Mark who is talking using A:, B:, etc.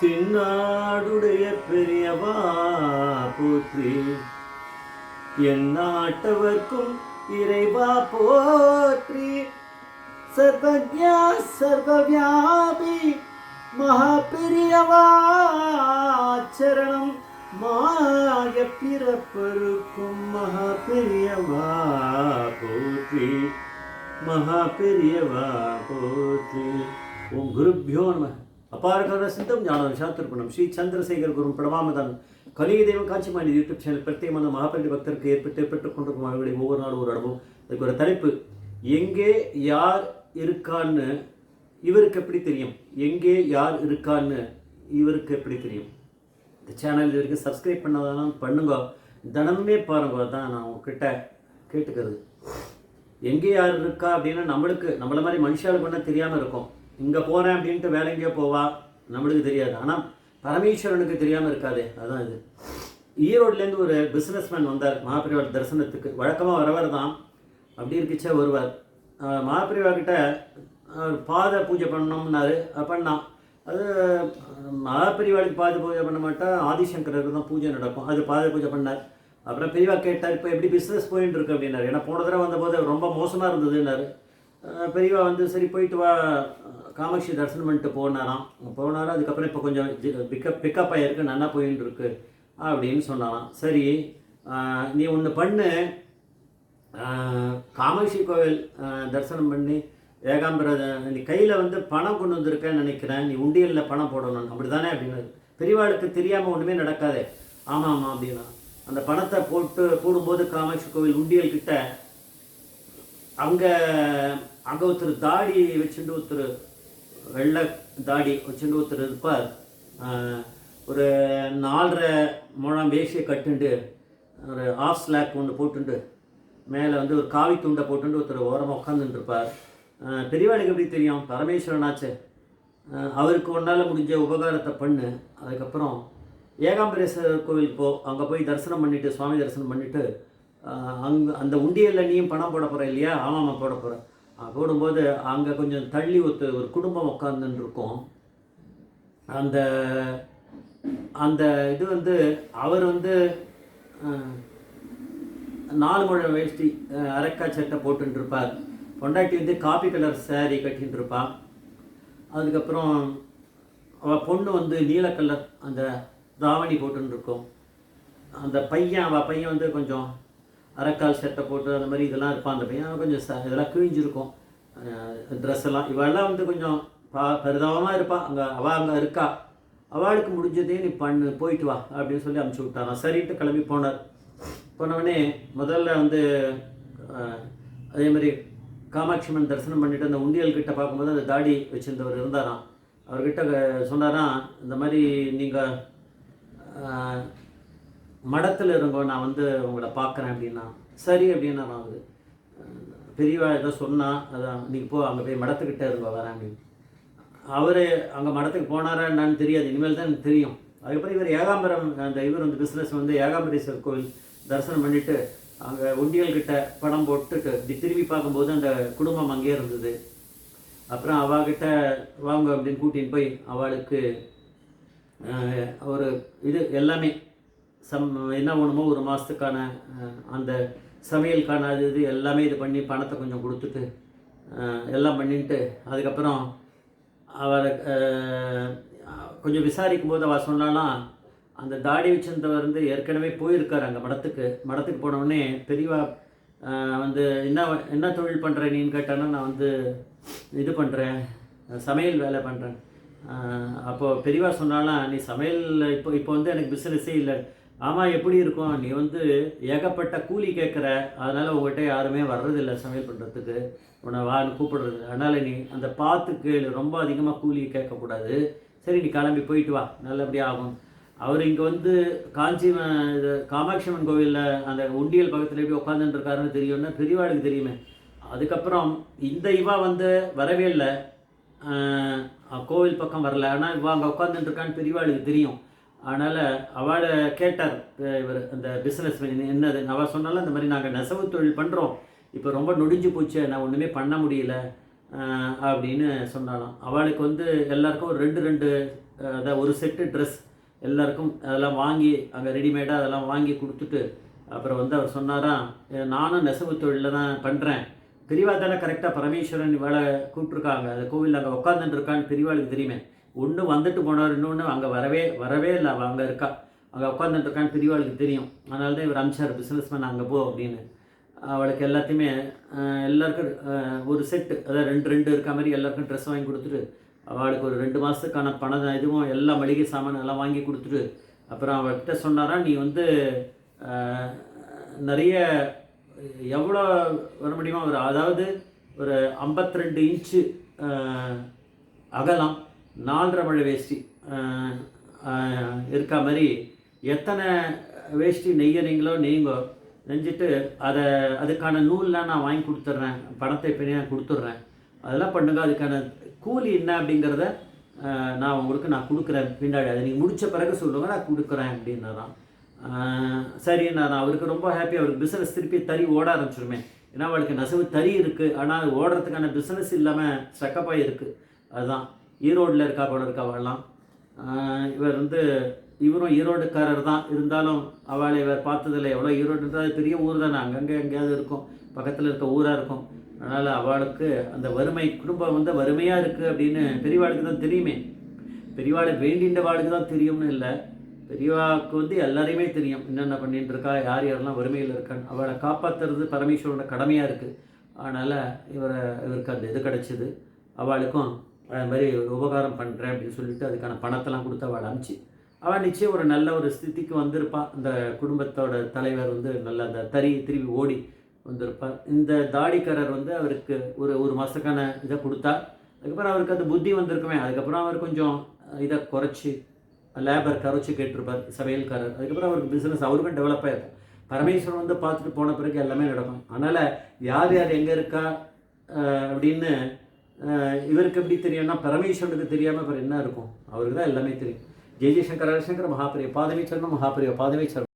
A: தின்னாடுடைய பெரியவா போற்றி என் நாட்டவர்க்கும் இறைவா போற்றி. சர்வஜா சர்வவியாபி மகா பெரியவா சரணம் மாய பிறப்பருக்கும் மகா பெரியவா போற்றி. மகா பெரியவா போற்றி. ஓம் குருப்பியோ நம. அபாரகர சித்தம் ஞானம் சாத்திருப்பணம். ஸ்ரீ சந்திரசேகர் குரு பிரபாமதன் கலிய தெய்வம் காட்சிமாணி யூடியூப் சேனல் பிரத்யேகமான மகாபலி பக்தருக்கு ஏற்பட்டு ஏற்பட்டுக் கொண்டிருக்கும் அவர்களுடைய ஒவ்வொரு நாள் ஒரு அனுபவம். அதுக்கு ஒரு தலைப்பு. எங்கே யார் இருக்கான்னு இவருக்கு எப்படி தெரியும்? எங்கே யார் இருக்கான்னு இவருக்கு எப்படி தெரியும்? இந்த சேனல் இது வரைக்கும் சப்ஸ்கிரைப் பண்ணாதான் பண்ணுங்க. தினமுமே பாருங்க. தான் நான் உங்ககிட்ட கேட்டுக்கிறது. எங்கே யார் இருக்கா அப்படின்னா நம்மளுக்கு நம்மள மாதிரி மனுஷாளுக்கு பண்ண தெரியாமல் இருக்கும். இங்கே போகிறேன் அப்படின்ட்டு வேற எங்கேயோ போவா நம்மளுக்கு தெரியாது. ஆனால் பரமேஸ்வரனுக்கு தெரியாமல் இருக்காது அதுதான் இது. ஈரோட்லேருந்து ஒரு பிஸ்னஸ்மேன் வந்தார் மகாபிரிவாள் தரிசனத்துக்கு. வழக்கமாக வரவர் தான். அப்படி இருக்கிச்சே வருவார் மகாபிரிவா கிட்ட பாத பூஜை பண்ணணும்னாரு. பண்ணான் அது மகாபிரிவாளுக்கு பாத பூஜை பண்ண மாட்டா ஆதிசங்கருக்கு தான் பூஜை நடக்கும். அது பாத பூஜை பண்ணார். அப்புறம் பெரியவா கேட்டார் இப்போ எப்படி பிஸ்னஸ் போயின்னு இருக்கு? அப்படின்னாரு. ஏன்னா போன தடவை வந்தபோது ரொம்ப மோசமாக இருந்ததுன்னாரு. பெரியவா வந்து சரி போயிட்டு வா. காமாட்சி தரிசனம் பண்ணிட்டு போனாராம். போனாரா? அதுக்கப்புறம் இப்போ கொஞ்சம் பிக்கப் பிக்கப் ஆகிருக்கு நல்லா போயின்னு இருக்கு அப்படின்னு சொன்னாராம். சரி நீ ஒன்று பண்ணு. காமாட்சி கோவில் தரிசனம் பண்ணி. ஏகாம்பர நீ கையில் வந்து பணம் கொண்டு வந்திருக்கேன்னு நினைக்கிறேன். நீ உண்டியலில் பணம் போடணும். அப்படி தானே அப்படின்னு பெரியவாளுக்கு தெரியாமல் ஒன்றுமே நடக்காதே. ஆமாம் ஆமாம் அப்படின்னா. அந்த பணத்தை போட்டு போடும்போது காமாட்சி கோவில் உண்டியல் கிட்ட அங்கே அங்கே ஒருத்தர் தாடி வச்சுட்டு ஒருத்தர் வெள்ளை தாடி வச்சுட்டு ஒருத்தர் இருப்பார் ஒரு நாலரை முழம் வேஷியை கட்டுண்டு ஒரு ஆஃப் ஸ்லாக் ஒன்று போட்டுண்டு மேலே வந்து ஒரு காவி துண்டை போட்டுண்டு ஒருத்தர் ஓரமாக உட்காந்துருப்பார் பெரியவாளுக்கு எப்படி தெரியும்? பரமேஸ்வரனாச்சே. அவருக்கு ஒன்றால் முடிஞ்ச உபகாரத்தை பண்ணு. அதுக்கப்புறம் ஏகாம்பரேஸ்வரர் கோவில் போ. அங்கே போய் தரிசனம் பண்ணிவிட்டு சுவாமி தரிசனம் பண்ணிவிட்டு அங்கே அந்த உண்டியலில் நீயும் பணம் போட போகிற இல்லையா? ஆமாம் போட போகிறேன் போடும்போது அங்கே கொஞ்சம் தள்ளி ஒத்து ஒரு குடும்பம் உட்காந்துன்னு இருக்கும் அந்த அந்த இது வந்து அவர் வந்து நாலு முழம் வேஷ்டி அரைக்கா சட்டை போட்டுன்னு இருப்பார் பொண்டாட்டி வந்து காபி கலர் சேரீ கட்டின்னு இருப்பாள் அதுக்கப்புறம் அவள் பொண்ணு வந்து நீல கலர் அந்த தாவணி போட்டுன்னு இருக்கும் அந்த பையன் அவள் பையன் வந்து கொஞ்சம் அரைக்கால் சட்டை போட்டு அந்த மாதிரி இதெல்லாம் இருப்பான் அந்த பையன் கொஞ்சம் ச- இதெல்லாம் கிழிஞ்சிருக்கும். ட்ரெஸ் எல்லாம். இவெல்லாம் வந்து கொஞ்சம் பா பரிதாபமாக இருப்பாள் அங்கே அவள் அங்கே இருக்கா. அவளுக்கு முடிஞ்சதே நீ பண்ணு போயிட்டு வா அப்படின்னு சொல்லி அனுப்பிச்சி விட்டாரான் சரின்ட்டு கிளம்பி போனார். போனவொடனே முதல்ல வந்து அதே மாதிரி காமாட்சிமன் தரிசனம் பண்ணிட்டு அந்த உண்டியல் கிட்ட பார்க்கும்போது அந்த தாடி வச்சிருந்தவர் இருந்தாராம். அவர்கிட்ட சொன்னாராம் இந்த மாதிரி நீங்கள் மடத்தில் இருங்கோ நான் வந்து உங்களை பார்க்குறேன் அப்படின்னா சரி அப்படின்னா நான் வந்து பெரியவா ஏதோ சொன்னால் அதான் இன்றைக்கி போ அங்கே போய் மடத்துக்கிட்ட இருங்கோ வரேன் அப்படின்னு. அவர் அங்கே மடத்துக்கு போனாரா என்னன்னு தெரியாது இனிமேல் தான் எனக்கு தெரியும். அதுக்கப்புறம் இவர் ஏகாம்பரம் அந்த இவர் வந்து பிஸ்னஸ் வந்து ஏகாம்பரேஸ்வர் கோவில் தரிசனம் பண்ணிவிட்டு அங்கே ஒண்டியல்கிட்ட படம் போட்டுட்டு இப்படி திரும்பி பார்க்கும்போது அந்த குடும்பம் அங்கேயே இருந்தது. அப்புறம் அவாகிட்ட வாங்க அப்படின்னு கூட்டின்னு போய் அவளுக்கு ஒரு இது எல்லாமே சம் என்ன வேணுமோ ஒரு மாதத்துக்கான அந்த சமையலுக்கான அது இது எல்லாமே இது பண்ணி பணத்தை கொஞ்சம் கொடுத்துட்டு எல்லாம் பண்ணிட்டு அதுக்கப்புறம் அவரை கொஞ்சம் விசாரிக்கும் போது அவர் சொன்னாலாம் அந்த தாடி வச்சிருந்தவர் வந்து ஏற்கனவே போயிருக்கார் அங்கே மடத்துக்கு. மடத்துக்கு போனவுடனே பெரியவா வந்து என்ன என்ன தொழில் பண்ணுற நீன்னு கேட்டானா நான் வந்து இது பண்ணுறேன் சமையல் வேலை பண்ணுறேன் அப்போது பெரியவா சொன்னாலாம் நீ சமையல் இப்போ இப்போ வந்து எனக்கு பிஸ்னஸே இல்லை. ஆமாம் எப்படி இருக்கும்? நீ வந்து ஏகப்பட்ட கூலி கேட்குற அதனால் உங்கள்கிட்ட யாருமே வர்றதில்லை சமையல் பண்ணுறதுக்கு உன்னை வான்னு கூப்பிடுறது அதனால் நீ அந்த பார்த்து கேளு. ரொம்ப அதிகமாக கூலி கேட்கக்கூடாது. சரி நீ கிளம்பி போயிட்டு வா. நல்லபடியாக ஆகும். அவர் இங்கே வந்து காஞ்சி இது காமாட்சி அம்மன் கோவிலில் அந்த உண்டியல் பக்கத்தில் எப்படி உட்காந்துட்டுருக்காருன்னு தெரியும்னா பெரியவாளுக்கு தெரியுமே. அதுக்கப்புறம் இந்த இவா வந்து வரவே இல்லை. கோவில் பக்கம் வரல. ஆனால் இவா அங்கே உட்காந்துட்டு இருக்கான்னு பெரியவாளுக்கு தெரியும். அதனால் அவளை கேட்டார் இவர் அந்த பிஸ்னஸ் என்னது? அவள் சொன்னாலும் இந்த மாதிரி நாங்கள் நெசவு தொழில் பண்ணுறோம் இப்போ ரொம்ப நொடிஞ்சு போச்சு நான் ஒன்றுமே பண்ண முடியல அப்படின்னு சொன்னாலாம். அவளுக்கு வந்து எல்லாருக்கும் ஒரு ரெண்டு ரெண்டு அதாவது ஒரு செட்டு ட்ரெஸ் எல்லாருக்கும் அதெல்லாம் வாங்கி அங்கே ரெடிமேடாக அதெல்லாம் வாங்கி கொடுத்துட்டு அப்புறம் வந்து அவர் சொன்னாராம் நானும் நெசவு தொழிலில் தான் பண்ணுறேன் பெரியவா தானே கரெக்டாக பரமேஸ்வரன் வேலை கூப்பிட்ருக்காங்க அந்த கோவிலில் அங்கே உட்காந்துட்டு இருக்கான்னு பெரியவாளுக்கு தெரியுமே. ஒன்று வந்துட்டு போனார் இன்னொன்று அங்கே வரவே வரவே இல்லை. அவள் அங்கே இருக்கா. அங்கே உட்காந்துட்டு இருக்கான்னு பெரியவாளுக்கு தெரியும். அதனால தான் இவர் அமிச்சார் பிஸ்னஸ் மேன் அங்கே போ அப்படின்னு. அவளுக்கு எல்லாத்தையுமே எல்லாருக்கும் ஒரு செட்டு அதாவது ரெண்டு ரெண்டு இருக்க மாதிரி எல்லாருக்கும் ட்ரெஸ் வாங்கி கொடுத்துட்டு அவளுக்கு ஒரு ரெண்டு மாதத்துக்கான பணம் இதுவும் எல்லா மளிகை சாமான் எல்லாம் வாங்கி கொடுத்துட்டு அப்புறம் அவர்கிட்ட சொன்னாரா நீ வந்து நிறைய எவ்வளோ வர முடியுமோ? ஒரு அதாவது ஒரு 52 ரெண்டு இன்ச்சு அகலம் நாலரை மழை வேஷ்டி இருக்கா மாதிரி எத்தனை வேஷ்டி நெய்யறீங்களோ நெய்யுங்கோ நெஞ்சிட்டு அதை அதுக்கான நூல்லாம் நான் வாங்கி கொடுத்துட்றேன் பணத்தை பின்னாடி கொடுத்துட்றேன். அதெல்லாம் பண்ணுங்க அதுக்கான கூலி என்ன அப்படிங்கிறத நான் உங்களுக்கு நான் கொடுக்குறேன் பின்னாடி. அதை நீங்கள் முடித்த பிறகு சொல்லுங்க நான் கொடுக்குறேன் அப்படின்னு தான் சரி நான் அவருக்கு ரொம்ப ஹாப்பி அவருக்கு பிஸ்னஸ் திருப்பி தறி ஓட ஆரம்பிச்சிருமே. ஏன்னா அவளுக்கு நெசவு தறி இருக்குது ஆனால் அது ஓடுறதுக்கான பிஸ்னஸ் இல்லாமல் ஸ்டக்கப்பாக இருக்குது அதுதான். ஈரோட்டில் இருக்கா போல இருக்கா அவள்லாம் இவர் வந்து இவரும் ஈரோடுக்காரர் தான். இருந்தாலும் அவளை இவர் பார்த்ததில்ல. எவ்வளோ ஈரோடுன்றது பெரிய ஊர் தானே. அங்கங்கே எங்கேயாவது இருக்கும். பக்கத்தில் இருக்க ஊராக இருக்கும். அதனால் அவளுக்கு அந்த வறுமை குடும்பம் வந்து வறுமையாக இருக்குது அப்படின்னு பெரியவாளுக்கு தான் தெரியுமே. பெரியவாளை வேண்டின்ற வாளுக்கு தான் தெரியும்னு இல்லை. பெரியவாவுக்கு வந்து எல்லாரையுமே தெரியும். என்னென்ன பண்ணிட்டு இருக்கா யார் யாரெல்லாம் வறுமையில் இருக்கான்னு. அவளை காப்பாற்றுறது பரமேஸ்வரோட கடமையாக இருக்குது அதனால் இவரை இவருக்கு அந்த இது கிடச்சிது. அவளுக்கும் அது மாதிரி ஒரு உபகாரம் பண்ணுறேன் அப்படின்னு சொல்லிட்டு அதுக்கான பணத்தெல்லாம் கொடுத்து அவள் அனுப்பிச்சு. அவள் நிச்சயம் ஒரு நல்ல ஒரு ஸ்திதிக்கு வந்திருப்பா. அந்த குடும்பத்தோட தலைவர் வந்து நல்ல அந்த தறி திரும்பி ஓடி வந்திருப்பார் இந்த தாடிக்காரர் வந்து அவருக்கு ஒரு ஒரு மாதத்துக்கான இதை கொடுத்தா அதுக்கப்புறம் அவருக்கு அந்த புத்தி வந்திருக்குமே. அதுக்கப்புறம் அவர் கொஞ்சம் இதை குறைச்சி லேபர் கரைச்சி கேட்டிருப்பார் சமையல்காரர் அதுக்கப்புறம் அவருக்கு பிஸ்னஸ் அவருக்கும் டெவலப் ஆகிருக்கும் பரமேஸ்வரன் வந்து பார்த்துட்டு போன பிறகு எல்லாமே நடக்கும். அதனால் யார் யார் எங்கே இருக்கா அப்படின்னு இவருக்கு எப்படி தெரியும்னா பரமேஸ்வரனுக்கு தெரியாமல் அப்புறம் என்ன இருக்கும்? அவருக்கு தான் எல்லாமே தெரியும். ஜெய் ஜெய்சங்கர் ஹரிசங்கர் மகாபிரிய பாதவி சரணம் மகாபிரிய பாதமே சரணம்